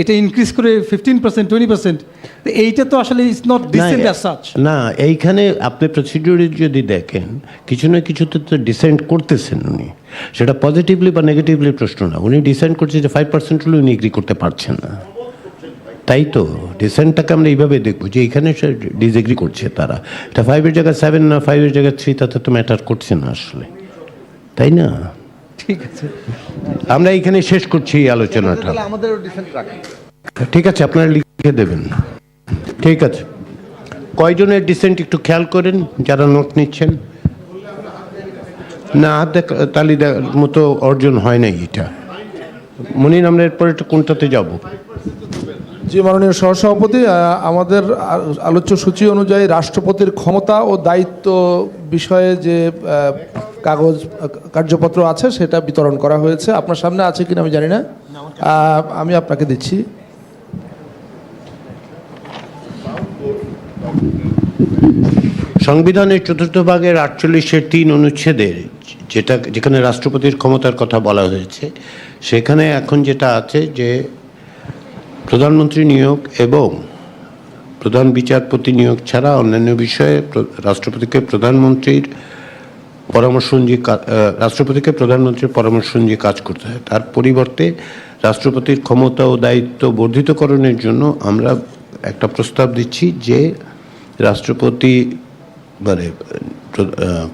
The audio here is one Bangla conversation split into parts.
এটা ইনক্রিজ করে ফিফটিন পার্সেন্ট টোয়েন্টি পার্সেন্ট এইটা তো আসলে it's not decent as such না এইখানে আপনি প্রসিডিউরে যদি দেখেন কিছু না কিছুতে তো ডিসেন্ট করতেছেন উনি। সেটা পজিটিভলি বা নেগেটিভলি প্রশ্ন না। উনি ডিসেন্ট করছে যে ফাইভ পার্সেন্ট হলে উনি এগ্রি করতে পারছেন না। তাই তো ডিসেন্টটাকে আমরা এইভাবে দেখব যে এখানে সে ডিসএগ্রি করছে তারা। এটা ফাইভের জায়গায় সেভেন না ফাইভের জায়গায় থ্রি তাতে তো ম্যাটার করছে না আসলে। তাই না? ঠিক আছে। আমরা এখানে শেষ করছি এই আলোচনাটা। আমাদেরও ঠিক আছে আপনারা লিখে দেবেন। ঠিক আছে। কয়জনের ডিসেন্ট একটু খেয়াল করেন যারা নোট নিচ্ছেন? না হাত দেখ- তালি দেখার মতো অর্জন হয় নাই এটা। মনির আমরা এরপরে একটু কোনটাতে যাব? জি মাননীয় সহসভাপতি আমাদের আলোচ্য সূচি অনুযায়ী রাষ্ট্রপতির ক্ষমতা ও দায়িত্ব বিষয়ে যে কাগজ, কার্যপত্র আছে সেটা বিতরণ করা হয়েছে। আপনার সামনে আছে কিনা আমি জানি না। আমি আপনাকে দিচ্ছি। সংবিধানের চতুর্থ ভাগের আটচল্লিশের তিন অনুচ্ছেদের যেটা, যেখানে রাষ্ট্রপতির ক্ষমতার কথা বলা হয়েছে, সেখানে এখন যেটা আছে যে প্রধানমন্ত্রী নিয়োগ এবং প্রধান বিচারপতি নিয়োগ ছাড়া অন্যান্য বিষয়ে রাষ্ট্রপতিকে প্রধানমন্ত্রীর পরামর্শ অনুযায়ী রাষ্ট্রপতিকে প্রধানমন্ত্রীর পরামর্শ অনুযায়ী কাজ করতে হয়। তার পরিবর্তে রাষ্ট্রপতির ক্ষমতা ও দায়িত্ব বর্ধিতকরণের জন্য আমরা একটা প্রস্তাব দিচ্ছি যে রাষ্ট্রপতি মানে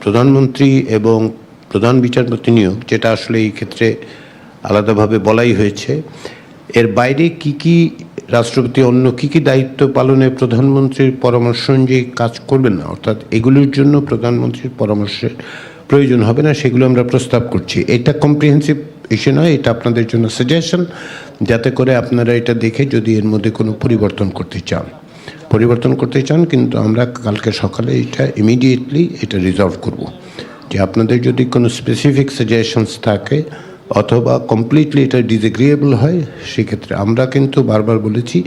প্রধানমন্ত্রী এবং প্রধান বিচারপতি নিয়োগ, যেটা আসলে এই ক্ষেত্রে আলাদাভাবে বলাই হয়েছে এর বাইরে কি কি রাষ্ট্রপতি, অন্য কি কি দায়িত্ব পালনে প্রধানমন্ত্রীর পরামর্শ অনুযায়ী কাজ করবেন না? অর্থাৎ এগুলোর জন্য প্রধানমন্ত্রীর পরামর্শের প্রয়োজন হবে না, সেগুলো আমরা প্রস্তাব করছি। এটা কম্প্রিহেন্সিভ ইস্যু নয়, এটা আপনাদের জন্য সাজেশন যাতে করে আপনারা এটা দেখে যদি এর মধ্যে কোনো পরিবর্তন করতে চান। পরিবর্তন করতে চান, কিন্তু আমরা কালকে সকালে এটা ইমিডিয়েটলি এটা রিজলভ করব। যে আপনাদের যদি কোনো স্পেসিফিক সাজেশনস থাকে অথবা কমপ্লিটলি এটা ডিসএগ্রিয়েবল হয়, সেক্ষেত্রে আমরা কিন্তু বারবার বলেছি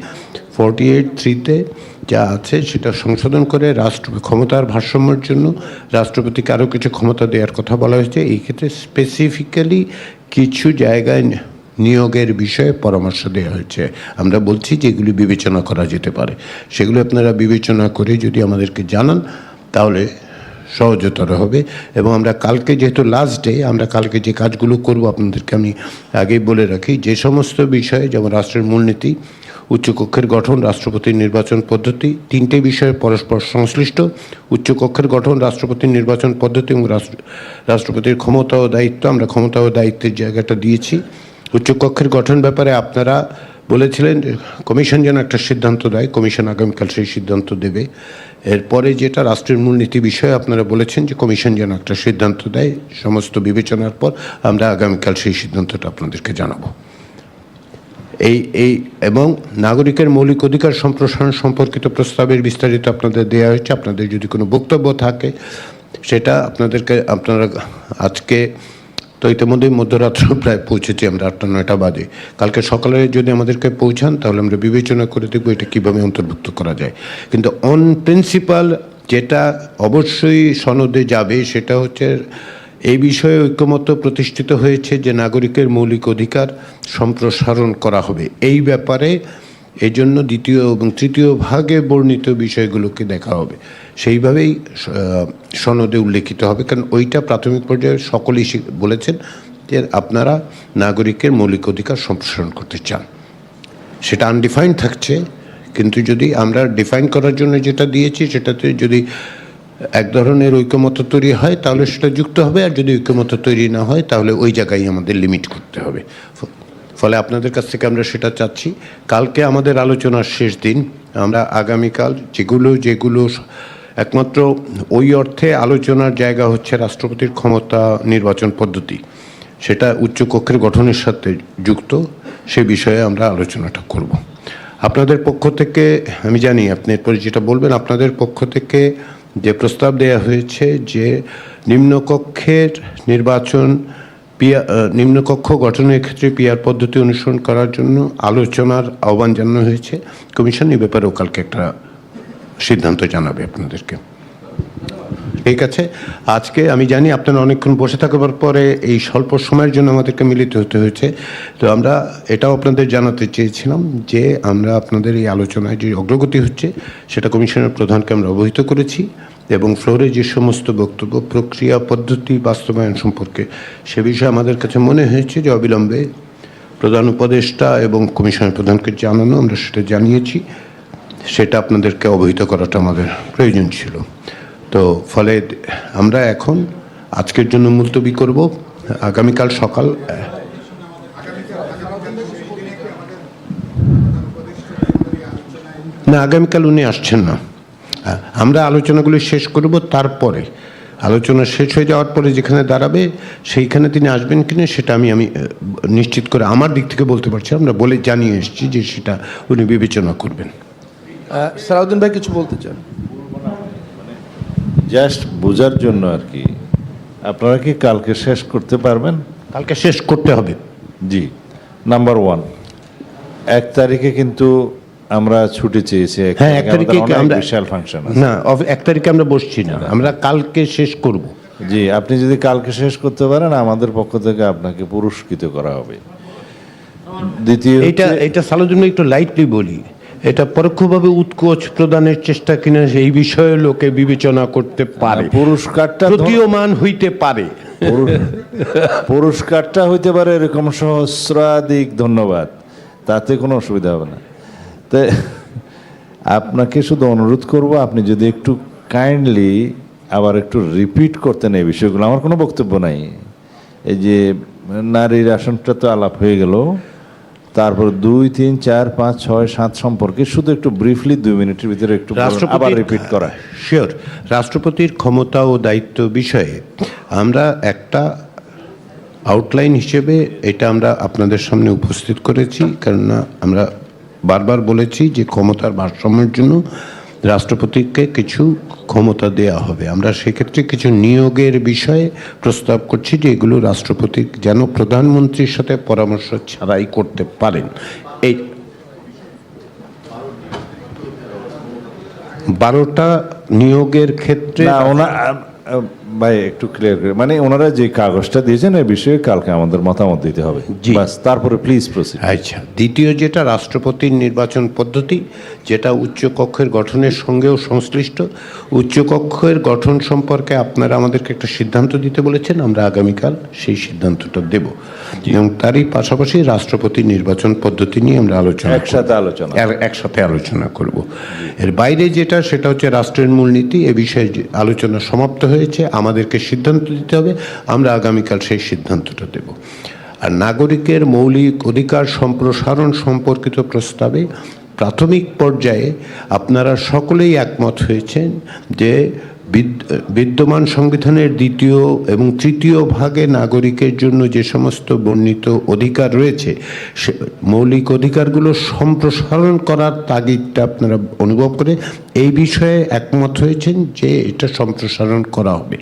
ফর্টি এইট থ্রিতে যা আছে সেটা সংশোধন করে রাষ্ট্র, ক্ষমতার ভারসাম্যের জন্য রাষ্ট্রপতিকে আরও কিছু ক্ষমতা দেওয়ার কথা বলা হয়েছে। এই ক্ষেত্রে স্পেসিফিক্যালি কিছু জায়গায় নিয়োগের বিষয়ে পরামর্শ দেওয়া হয়েছে। আমরা বলছি যে এগুলি বিবেচনা করা যেতে পারে। সেগুলো আপনারা বিবেচনা করে যদি আমাদেরকে জানান, তাহলে সহজতর হবে। এবং আমরা কালকে যেহেতু লাস্ট ডে আমরা কালকে যে কাজগুলো করব আপনাদেরকে আমি আগেই বলে রাখি, যে সমস্ত বিষয়ে যেমন রাষ্ট্রের মূলনীতি, উচ্চকক্ষের গঠন, রাষ্ট্রপতির নির্বাচন পদ্ধতি, তিনটে বিষয়ে পরস্পর সংশ্লিষ্ট, উচ্চকক্ষের গঠন, রাষ্ট্রপতির নির্বাচন পদ্ধতি এবং রাষ্ট্র, রাষ্ট্রপতির ক্ষমতা ও দায়িত্ব, আমরা ক্ষমতা ও দায়িত্বের জায়গাটা দিয়েছি। উচ্চকক্ষের গঠন ব্যাপারে আপনারা বলেছিলেন কমিশন যেন একটা সিদ্ধান্ত দেয়, কমিশন আগামীকাল সেই সিদ্ধান্ত দেবে। এরপরে যেটা রাষ্ট্রের মূলনীতি বিষয়ে আপনারা বলেছেন যে কমিশন যেন একটা সিদ্ধান্ত দেয়, সমস্ত বিবেচনার পর আমরা আগামীকাল সেই সিদ্ধান্তটা আপনাদেরকে জানাব। এই এই, এবং নাগরিকের মৌলিক অধিকার সম্প্রসারণ সম্পর্কিত প্রস্তাবের বিস্তারিত আপনাদের দেওয়া হয়েছে। আপনাদের যদি কোনো বক্তব্য থাকে, সেটা আপনাদেরকে, আপনারা আজকে তো ইতিমধ্যেই মধ্যরাত্র প্রায় পৌঁছেছি আমরা আটটা, নয়টা বাজে। কালকে সকালে যদি আমাদেরকে পৌঁছান, তাহলে আমরা বিবেচনা করে দেখব এটা কীভাবে অন্তর্ভুক্ত করা যায়। কিন্তু অন প্রিন্সিপাল যেটা অবশ্যই সনদে যাবে, সেটা হচ্ছে এই বিষয়ে ঐক্যমত্য প্রতিষ্ঠিত হয়েছে যে নাগরিকের মৌলিক অধিকার সম্প্রসারণ করা হবে। এই ব্যাপারে এই জন্য দ্বিতীয় এবং তৃতীয় ভাগে বর্ণিত বিষয়গুলোকে দেখা হবে। সেইভাবেই সনদে উল্লেখিত হবে, কারণ ওইটা প্রাথমিক পর্যায়ে সকলেই বলেছেন যে আপনারা নাগরিকের মৌলিক অধিকার সম্প্রসারণ করতে চান। সেটা আনডিফাইন্ড থাকছে, কিন্তু যদি আমরা ডিফাইন করার জন্য যেটা দিয়েছি, সেটাতে যদি এক ধরনের ঐক্যমত তৈরি হয়, তাহলে সেটা যুক্ত হবে, আর যদি ঐক্যমত তৈরি না হয়, তাহলে ওই জায়গায় আমাদের লিমিট করতে হবে। ফলে আপনাদের কাছ থেকে আমরা সেটা চাচ্ছি। কালকে আমাদের আলোচনার শেষ দিন, আমরা আগামীকাল যেগুলো যেগুলো একমাত্র ওই অর্থে আলোচনার জায়গা হচ্ছে রাষ্ট্রপতির ক্ষমতা নির্বাচন পদ্ধতি। সেটা উচ্চকক্ষের গঠনের সাথে যুক্ত। সে বিষয়ে আমরা আলোচনাটা করব। আপনাদের পক্ষ থেকে, আমি জানি আপনি এরপরে যেটা বলবেন, আপনাদের পক্ষ থেকে যে প্রস্তাব দেয়া হয়েছে যে নিম্নকক্ষের নির্বাচন পিয়া নিম্নকক্ষ গঠনের ক্ষেত্রে পিয়ার পদ্ধতি অনুসরণ করার জন্য আলোচনার আহ্বান জানানো হয়েছে। কমিশন এই ব্যাপারেও কালকে একটা সিদ্ধান্ত জানাবে আপনাদেরকে। ঠিক আছে? আজকে আমি জানি আপনারা অনেকক্ষণ বসে থাকবার পরে এই স্বল্প সময়ের জন্য আমাদেরকে মিলিত হতে হয়েছে। তো আমরা এটাও আপনাদের জানাতে চেয়েছিলাম যে আমরা আপনাদের এই আলোচনায় যে অগ্রগতি হচ্ছে, সেটা কমিশনের প্রধানকে আমরা অবহিত করেছি এবং ফ্লোরে যে সমস্ত বক্তব্য, প্রক্রিয়া, পদ্ধতি, বাস্তবায়ন সম্পর্কে সে বিষয়ে আমাদের কাছে মনে হয়েছে যে অবিলম্বে প্রধান উপদেষ্টা এবং কমিশনের প্রধানকে জানানো, আমরা সেটা জানিয়েছি। সেটা আপনাদেরকে অবহিত করাটা আমাদের প্রয়োজন ছিল। তো ফলে আমরা এখন আজকের জন্য মুলতবি করব। আগামীকাল সকাল না, আগামীকাল উনি আসছেন না। আমরা আলোচনাগুলি শেষ করব তারপরে। আলোচনা শেষ হয়ে যাওয়ার পরে যেখানে দাঁড়াবে, সেইখানে তিনি আসবেন কিনা সেটা আমি আমি নিশ্চিত করে আমার দিক থেকে বলতে পারছি। আমরা বলে জানিয়ে এসেছি যে সেটা উনি বিবেচনা করবেন। সালাউদ্দিন ভাই কিছু বলতে চান? জাস্ট বোঝার জন্য আর কি। আপনারা কি কালকে শেষ করতে পারবেন? কালকে শেষ করতে হবে। জি। নাম্বার ওয়ান এক তারিখে কিন্তু আমরা ছুটি চেয়েছি। এক হ্যাঁ এক তারিখে আমরা বিশাল ফাংশন না এক তারিখে আমরা বসছি না। আমরা কালকে শেষ করব। জি আপনি যদি কালকে শেষ করতে পারেন আমাদের পক্ষ থেকে আপনাকে পুরস্কৃত করা হবে। দ্বিতীয় এটা এটা সালোর জন্য একটু লাইটলি বলি। এটা পরোক্ষভাবে উৎকোচ প্রদানের চেষ্টা কিনা এই বিষয়ে লোকে বিবেচনা করতে পারে। পুরস্কারটা প্রতীয়মান হইতে পারে। পুরস্কারটা হইতে পারে এরকম সহস্রাধিক ধন্যবাদ। তাতে কোনো অসুবিধা হবে না। তাই আপনাকে শুধু অনুরোধ করব আপনি যদি একটু কাইন্ডলি আবার একটু রিপিট করতেন এই বিষয়গুলো। আমার কোনো বক্তব্য নাই। এই যে নারীর আসনটা তো আলাপ হয়ে গেল। তারপর দুই তিন চার পাঁচ ছয় সাত সম্পর্কে শুধু একটু ব্রিফলি দুই মিনিটের ভিতরে একটু আবার রিপিট করা শিওর রাষ্ট্রপতির ক্ষমতা ও দায়িত্ব বিষয়ে আমরা একটা আউটলাইন হিসেবে এটা আমরা আপনাদের সামনে উপস্থিত করেছি কেননা আমরা বারবার বলেছি যে ক্ষমতার ভারসাম্যের জন্য রাষ্ট্রপতিকে কিছু ক্ষমতা দেয়া হবে। আমরা সেক্ষেত্রে কিছু নিয়োগের বিষয়ে প্রস্তাব করছি যে এগুলো রাষ্ট্রপতি যেন প্রধানমন্ত্রীর সাথে পরামর্শ ছাড়াই করতে পারেন। এই বারোটা নিয়োগের ক্ষেত্রে ভাই একটু ক্লিয়ার করে। মানে ওনারা যে কাগজটা দিয়েছেন এই বিষয়ে কালকে আমাদের মতামত দিতে হবে। বাস তারপরে প্লিজ প্রসিড আচ্ছা দ্বিতীয় যেটা রাষ্ট্রপতির নির্বাচন পদ্ধতি যেটা উচ্চকক্ষের গঠনের সঙ্গেও সংশ্লিষ্ট। উচ্চকক্ষের গঠন সম্পর্কে আপনারা আমাদেরকে একটা সিদ্ধান্ত দিতে বলেছেন আমরা আগামীকাল সেই সিদ্ধান্তটা দেব। এবং তারই পাশাপাশি রাষ্ট্রপতি নির্বাচন পদ্ধতি নিয়ে আমরা আলোচনা একসাথে আলোচনা। একসাথে আলোচনা করব। এর বাইরে যেটা সেটা হচ্ছে রাষ্ট্রের মূলনীতি এ বিষয়ে যে আলোচনা সমাপ্ত হয়েছে আমাদেরকে সিদ্ধান্ত দিতে হবে আমরা আগামীকাল সেই সিদ্ধান্তটা দেব। আর নাগরিকের মৌলিক অধিকার সম্প্রসারণ সম্পর্কিত প্রস্তাবে প্রাথমিক পর্যায়ে আপনারা সকলেই একমত হয়েছেন যে বিদ- বিদ্যমান সংবিধানের দ্বিতীয় এবং তৃতীয় ভাগে নাগরিকের জন্য যে সমস্ত বর্ণিত অধিকার রয়েছে, সে মৌলিক অধিকারগুলো সম্প্রসারণ করার তাগিদটা আপনারা অনুভব করে এই বিষয়ে একমত হয়েছেন যে এটা সম্প্রসারণ করা হবে।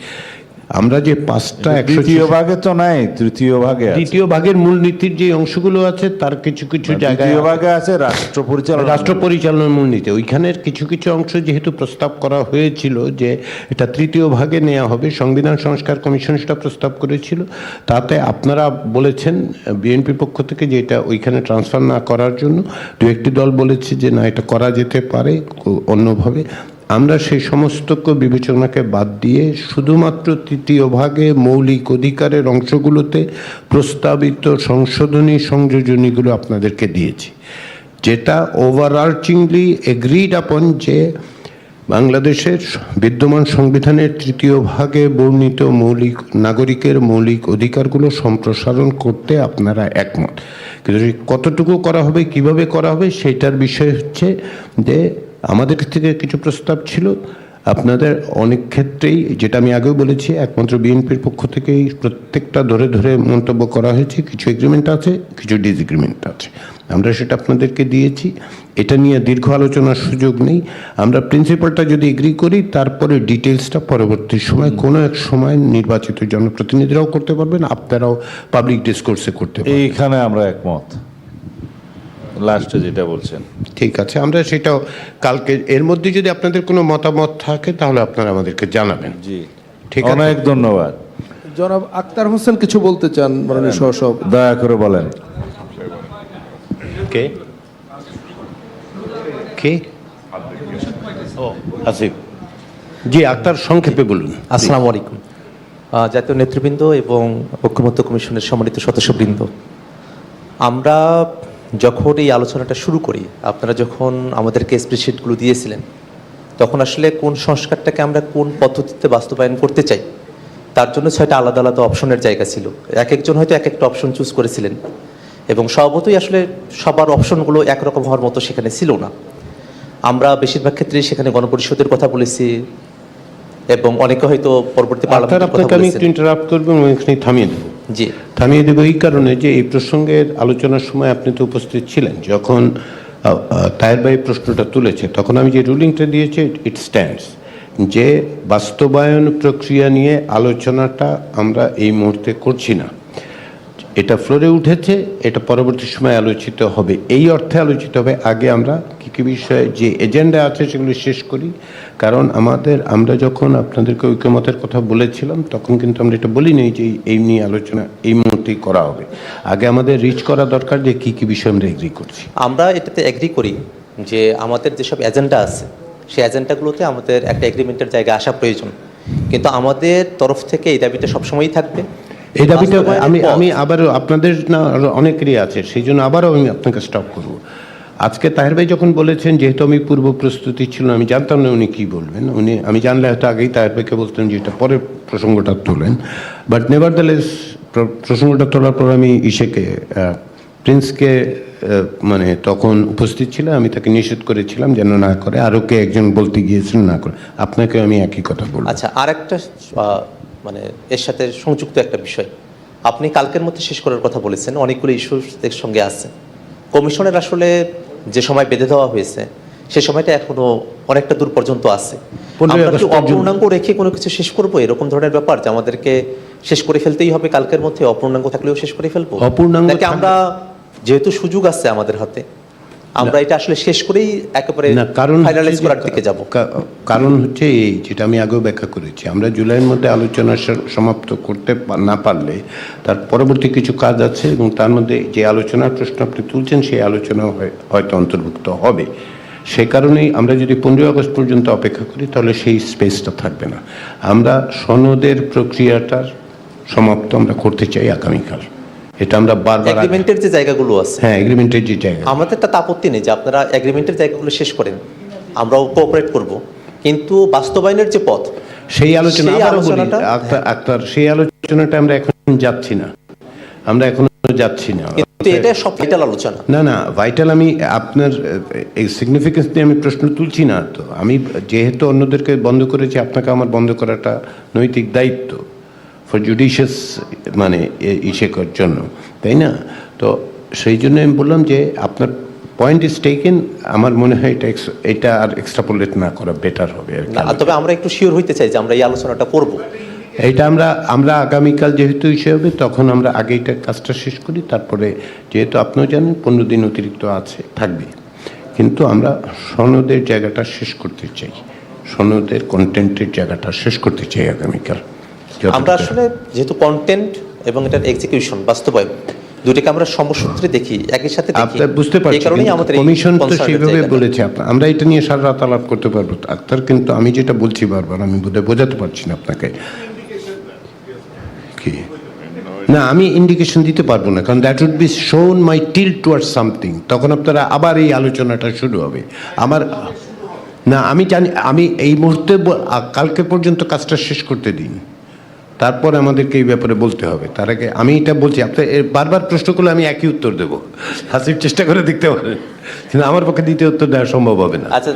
আমরা যে পাঁচটা দ্বিতীয় ভাগে তো নাই তৃতীয় ভাগে দ্বিতীয় ভাগের মূলনীতির যে অংশগুলো আছে তার কিছু কিছু জায়গায় ভাগে আছে রাষ্ট্র পরিচালনা। রাষ্ট্র পরিচালনার মূলনীতি। ওইখানের কিছু কিছু অংশ যেহেতু প্রস্তাব করা হয়েছিল যে এটা তৃতীয় ভাগে নেওয়া হবে সংবিধান সংস্কার কমিশন সেটা প্রস্তাব করেছিল। তাতে আপনারা বলেছেন বিএনপির পক্ষ থেকে যে এটা ওইখানে ট্রান্সফার না করার জন্য। দু একটি দল বলেছে যে না এটা করা যেতে পারে অন্যভাবে। আমরা সেই সমস্ত বিবেচনাকে বাদ দিয়ে শুধুমাত্র তৃতীয় ভাগে মৌলিক অধিকারের অংশগুলোতে প্রস্তাবিত সংশোধনী সংযোজনীগুলো আপনাদেরকে দিয়েছি। যেটা ওভারআর্চিংলি এগ্রিড আপন যে বাংলাদেশের বিদ্যমান সংবিধানের তৃতীয় ভাগে বর্ণিত মৌলিক নাগরিকের মৌলিক অধিকারগুলো সম্প্রসারণ করতে আপনারা একমত। কিন্তু কতটুকু করা হবে, কীভাবে করা হবে, সেটার বিষয় হচ্ছে যে আমাদের থেকে কিছু প্রস্তাব ছিল। আপনাদের অনেক ক্ষেত্রেই যেটা আমি আগেও বলেছি, একমাত্র বিএনপির পক্ষ থেকেই প্রত্যেকটা ধরে ধরে মন্তব্য করা হয়েছে, কিছু এগ্রিমেন্ট আছে, কিছু ডিসএগ্রিমেন্ট আছে। আমরা সেটা আপনাদেরকে দিয়েছি। এটা নিয়ে দীর্ঘ আলোচনার সুযোগ নেই। আমরা প্রিন্সিপালটা যদি এগ্রি করি, তারপরে ডিটেলসটা পরবর্তী সময়, কোনো এক সময় নির্বাচিত জনপ্রতিনিধিরাও করতে পারবেন, আপনারাও পাবলিক ডিসকোর্সে করতে এইখানে আমরা একমত। লাস্টে যেটা বলছেন। ঠিক আছে আমরা সেটাও কালকে এর মধ্যে যদি আপনাদের কোনো মতামত থাকে তাহলে আপনারা আমাদেরকে জানাবেন। জি। ঠিক আছে। অনেক ধন্যবাদ। জনাব আক্তার হোসেন কিছু বলতে চান মাননীয় সহসভাপতি? দয়া করে বলেন। কে? কে? আসিফ। জি আক্তার সংক্ষেপে বলুন। আসসালামু আলাইকুম। জাতীয় নেতৃবৃন্দ এবং ঐক্যমত্য কমিশনের সম্মানিত সদস্যবৃন্দ আমরা যখন এই আলোচনাটা শুরু করি আপনারা যখন আমাদেরকে স্প্রেডশিটগুলো দিয়েছিলেন তখন আসলে কোন সংস্কারটাকে আমরা কোন পদ্ধতিতে বাস্তবায়ন করতে চাই তার জন্য ছয়টা আলাদা আলাদা অপশনের জায়গা ছিল। এক একজন হয়তো এক একটা অপশন চুজ করেছিলেন এবং স্বভাবতই আসলে সবার অপশনগুলো একরকম হওয়ার মতো সেখানে ছিল না। আমরা বেশিরভাগ ক্ষেত্রেই সেখানে গণপরিষদের কথা বলেছি এবং অনেকে হয়তো পরবর্তী পার্লামেন্টের কথা আপনাকে আমি একটু ইন্টারাপ্ট করব এবং এখানে থামিয়ে দেবো। জি। আমি দেবো এই কারণে যে এই প্রসঙ্গের আলোচনার সময় আপনি তো উপস্থিত ছিলেন। যখন তায়ের ভাই প্রশ্নটা তুলেছে, তখন আমি যে রুলিংটা দিয়েছি ইট স্ট্যান্ডস যে বাস্তবায়ন প্রক্রিয়া নিয়ে আলোচনাটা আমরা এই মুহূর্তে করছি না। এটা ফ্লোরে উঠেছে, এটা পরবর্তী সময় আলোচিত হবে। এই অর্থে আলোচিত হবে, আগে আমরা কী কী বিষয়ে যে এজেন্ডা আছে সেগুলো শেষ করি। কারণ আমাদের, আমরা যখন আপনাদেরকে ঐক্যমতের কথা বলেছিলাম, তখন কিন্তু আমরা এটা বলিনি যে এই- নিয়ে আলোচনা, এই মুহূর্তেই করা হবে। আগে আমাদের রিচ করা দরকার যে কী কী বিষয়ে আমরা এগ্রি করছি। আমরা এটাতে এগ্রি করি যে আমাদের যেসব এজেন্ডা আছে, সেই এজেন্ডাগুলোতে আমাদের একটা এগ্রিমেন্টের জায়গায় আসা প্রয়োজন। কিন্তু আমাদের তরফ থেকে এই দাবিটা সবসময়ই থাকবে। এই দাবিটা আমি আমি আবারও আপনাদের না আরও অনেকেরই আছে সেই জন্য আবারও আমি আপনাকে স্টপ করব। আজকে তাহের ভাই যখন বলেছেন যেহেতু আমি পূর্ব প্রস্তুতি ছিল আমি জানতাম না উনি কি বলবেন। উনি আমি জানলে হয়তো আগেই তাহের ভাইকে বলতেন যে এটা পরে প্রসঙ্গটা তোলেন। বাট নেভার প্রসঙ্গটা তোলার পর আমি ইসেকে প্রিন্সকে মানে তখন উপস্থিত ছিল আমি তাকে নিষেধ করেছিলাম যেন না করে আরও কে একজন বলতে গিয়েছিলেন না করে। আপনাকে আমি একই কথা বলব। আচ্ছা আর একটা মানে এর সাথে সংযুক্ত একটা বিষয়। আপনি কালকের মধ্যে শেষ করার কথা বলেছেন অনেকগুলো ইস্যু এর সঙ্গে আছে। কমিশনের আসলে যে সময় বেঁধে দেওয়া হয়েছে সে সময়টা এখনও অনেকটা দূর পর্যন্ত আছে। আমরা কি অপূর্ণাঙ্গ রেখে কোনো কিছু শেষ করব? এরকম ধরনের ব্যাপার যে আমাদেরকে শেষ করে ফেলতেই হবে কালকের মধ্যে অপূর্ণাঙ্গ থাকলেও শেষ করে ফেলব? অপূর্ণাঙ্গ আমরা যেহেতু সুযোগ আছে আমাদের হাতে আমরা এটা আসলে শেষ করেই একেবারে কারণ ফাইনালাইজ করার দিকে যাব। কারণ হচ্ছে এই যেটা আমি আগেও ব্যাখ্যা করেছি। আমরা জুলাইয়ের মধ্যে আলোচনা সমাপ্ত করতে না পারলে তার পরবর্তী কিছু কাজ আছে এবং তার মধ্যে যে আলোচনার প্রশ্ন আপনি তুলছেন সেই আলোচনা হয়- হয়তো অন্তর্ভুক্ত হবে। সে কারণেই আমরা যদি পনেরোই আগস্ট পর্যন্ত অপেক্ষা করি তাহলে সেই স্পেসটা থাকবে না। আমরা সনদের প্রক্রিয়াটার সমাপ্ত আমরা করতে চাই আগামীকাল। এটা আমরা বারবার এগ্রিমেন্টের যে জায়গাগুলো আছে হ্যাঁ এগ্রিমেন্টের যে জায়গা। আমাদের তাতে আপত্তি নেই যে আপনারা এগ্রিমেন্টের জায়গাগুলো শেষ করেন। আমরাও কোঅপারেট করব। কিন্তু বাস্তবায়নের যে পথ সেই আলোচনা আবারও বলি, আক্তার- সেই আলোচনাটা আমরা এখন যাচ্ছি না। আমরা এখনও যাচ্ছি না। কিন্তু এটা সব ভিটাল আলোচনা। না না ভাইটাল আমি আপনার এই সিগনিফিকেন্স নিয়ে আমি প্রশ্ন তুলছি না তো। আমি যেহেতু অন্যদেরকে বন্ধ করেছি আপনাকে আমার বন্ধ করাটা নৈতিক দায়িত্ব। ফর জুডিশিয়াস মানে ইসে ইসেকর জন্য তাই না? তো সেই জন্য আমি বললাম যে আপনার পয়েন্ট ইজ টেকেন আমার মনে হয় এটা এটা আর এক্সট্রাপোলেট না করা বেটার হবে আর তবে আমরা একটু শিওর হইতে চাই যে আমরা এই আলোচনাটা করব। এইটা আমরা আমরা আগামীকাল যেহেতু ইসে হবে তখন আমরা আগে এটা কাজটা শেষ করি তারপরে যেহেতু আপনিও জানেন পনেরো দিন অতিরিক্ত আছে থাকবে। কিন্তু আমরা সনদের জায়গাটা শেষ করতে চাই। সনদের কন্টেন্টের জায়গাটা শেষ করতে চাই আগামীকাল। আমরা আসলে যেহেতু কন্টেন্ট এবং এটার এক্সিকিউশন বাস্তবায়ন দুটিকে আমরা সমসূত্রে দেখি একই সাথে দেখি। আপনার বুঝতে পারছি কারণেই আমাদের কমিশন তো সেইভাবে বলেছে আপনার আমরা এটা নিয়ে সারা রাত আলাপ করতে পারব। আক্তার কিন্তু আমি যেটা বলছি বারবার আমি বোধহয় বোঝাতে পারছি না আপনাকে। কি? না আমি ইন্ডিকেশন দিতে পারব না কারণ দ্যাট উড বি শোন মাই টিল টুয়ার্ড সামথিং তখন আপনারা আবার এই আলোচনাটা শুরু হবে। আমার না আমি জানি আমি এই মুহূর্তে কালকে পর্যন্ত কাজটা শেষ করতে দিন। তারপর আমাদেরকে এই ব্যাপারে বলতে হবে। তার আগে আমি এটা বলছি আপনার এর বারবার প্রশ্ন করলে আমি একই উত্তর দেবো। হাসির চেষ্টা করে দেখতে পারেন। কিন্তু আমার পক্ষে দ্বিতীয় উত্তর দেওয়া সম্ভব হবে না। আচ্ছা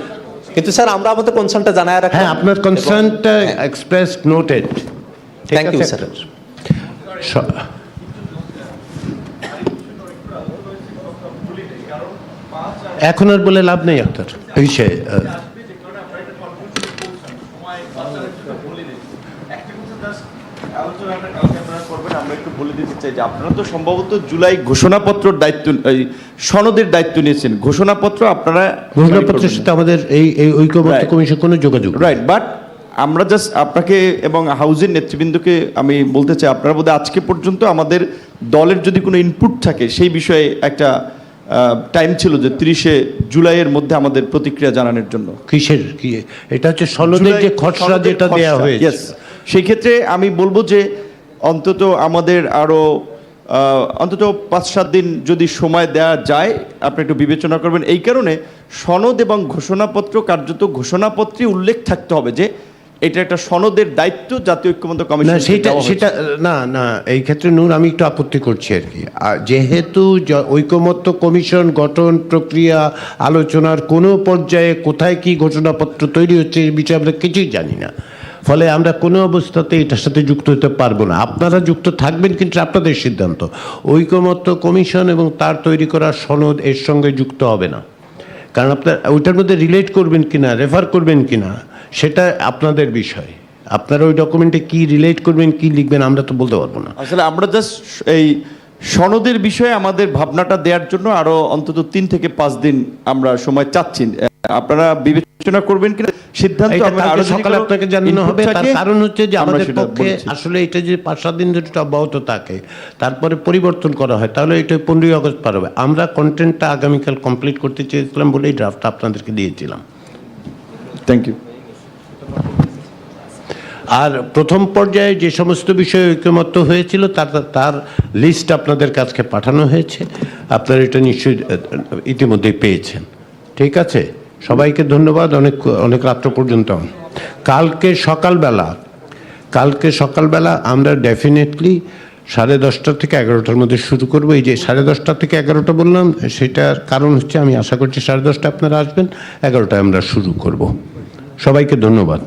কিন্তু স্যার আমরা আমাদের কনসার্নটা জানায় রাখলাম। হ্যাঁ আপনার কনসার্নটা express noted Thank you, sir. এখন আর বলে লাভ নেই আপনার। এই সে আহ, আলোচনাটা কালকে আপনারা করবেন আমরা একটু বলে দিতে চাই যে আপনারা তো সম্ভবত জুলাই ঘোষণাপত্রর দায়িত্ব এই সনদের দায়িত্ব নিয়েছেন। ঘোষণাপত্র আপনারা ঘোষণাপত্রের সাথে আমাদের এই এই Right. কমিশন কোনো যোগাযোগ রাইট বাট আমরা জাস্ট আপনাকে এবং হাউজের নেতৃবৃন্দকে আমি বলতে চাই আপনারা বোধহয় আজকে পর্যন্ত আমাদের দলের যদি কোনো ইনপুট থাকে সেই বিষয়ে একটা টাইম ছিল যে তিরিশে জুলাইয়ের মধ্যে আমাদের প্রতিক্রিয়া জানানোর জন্য। কিসের কি এটা হচ্ছে সনদের যে খসড়া যেটা দেওয়া হয়েছে। সেই ক্ষেত্রে আমি বলব যে অন্তত আমাদের আরও অন্তত পাঁচ সাত দিন যদি সময় দেওয়া যায় আপনি একটু বিবেচনা করবেন। এই কারণে সনদ এবং ঘোষণাপত্র কার্যত ঘোষণাপত্রে উল্লেখ থাকতে হবে যে এটা একটা সনদের দায়িত্ব জাতীয় ঐক্যমত্য না কমিশন সেটা সেটা না না এই ক্ষেত্রে নূর আমি একটু আপত্তি করছি আর কি। যেহেতু ঐকমত্য কমিশন গঠন প্রক্রিয়া আলোচনার কোনো পর্যায়ে কোথায় কি ঘোষণাপত্র তৈরি হচ্ছে এই বিষয়ে আমরা কিছুই জানি না। ফলে আমরা কোনো অবস্থাতে এটার সাথে যুক্ত হতে পারব না। আপনারা যুক্ত থাকবেন কিন্তু আপনাদের সিদ্ধান্ত। ঐকমত্য কমিশন এবং তার তৈরি করা সনদ এর সঙ্গে যুক্ত হবে না। কারণ আপনার, ওইটার মধ্যে রিলেট করবেন কিনা রেফার করবেন কিনা, সেটা আপনাদের বিষয়। আপনারা ওই ডকুমেন্টে কি রিলেট করবেন, কি লিখবেন, আমরা তো বলতে পারব না। আসলে আমরা জাস্ট এই সনদের বিষয়ে আমাদের ভাবনাটা দেওয়ার জন্য আরও অন্তত তিন থেকে পাঁচ দিন আমরা সময় চাচ্ছি। আপনারা বিবেচনা করবেন কিনা সিদ্ধান্ত আরও সকালে আপনাকে জানানো হবে তার কারণ হচ্ছে যে আমাদের পক্ষে আসলে এটা যদি পাঁচ সাত দিন ধরে এটা অব্যাহত থাকে তারপরে পরিবর্তন করা হয় তাহলে এটা পনেরোই আগস্ট পার হবে। আমরা কন্টেন্টটা আগামীকাল কমপ্লিট করতে চেয়েছিলাম বলেই ড্রাফটটা আপনাদেরকে দিয়েছিলাম। থ্যাংক ইউ আর প্রথম পর্যায়ে যে সমস্ত বিষয়ে ঐক্যমত্য হয়েছিল তার তার লিস্ট আপনাদের কাছে পাঠানো হয়েছে। আপনারা এটা নিশ্চয়ই ইতিমধ্যেই পেয়েছেন। ঠিক আছে? সবাইকে ধন্যবাদ, অনেক অনেক রাত্র পর্যন্ত। কালকে সকালবেলা কালকে সকালবেলা আমরা ডেফিনেটলি সাড়ে দশটা থেকে এগারোটার মধ্যে শুরু করব। এই যে সাড়ে দশটা থেকে এগারোটা বললাম, সেটার কারণ হচ্ছে আমি আশা করছি সাড়ে দশটা আপনারা আসবেন, এগারোটায় আমরা শুরু করব। সবাইকে ধন্যবাদ।